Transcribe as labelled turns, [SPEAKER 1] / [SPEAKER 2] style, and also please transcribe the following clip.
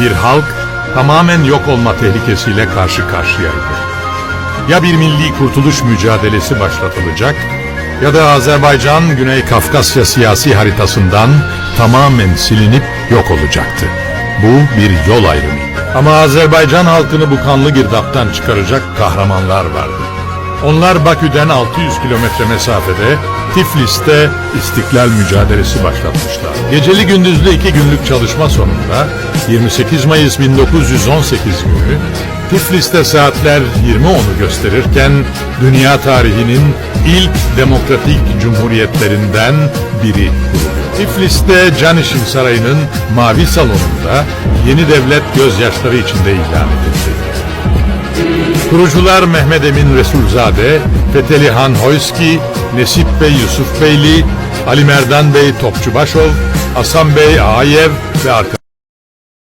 [SPEAKER 1] bir halk tamamen yok olma tehlikesiyle karşı karşıyaydı. Ya bir milli kurtuluş mücadelesi başlatılacak ya da Azerbaycan Güney Kafkasya siyasi haritasından tamamen silinip yok olacaktı. Bu bir yol ayrımıydı. Ama Azerbaycan halkını bu kanlı girdaptan çıkaracak kahramanlar vardı. Onlar Bakü'den 600 kilometre mesafede Tiflis'te istiklal mücadelesi başlatmışlar. Geceli gündüzlü iki günlük çalışma sonunda 28 Mayıs 1918 günü Tiflis'te saatler 20.10'u gösterirken dünya tarihinin ilk demokratik cumhuriyetlerinden biri kuruluyor. Tiflis'te Canişin Sarayı'nın Mavi Salonu'nda yeni devlet gözyaşları içinde ilan edildi. Kurucular Mehmet Emin Resulzade, Fetheli Han Hoyski, Nesip Bey Yusuf Beyli, Ali Merdan Bey Topçubaşov, Hasan Bey Ağayev ve arkadaşları.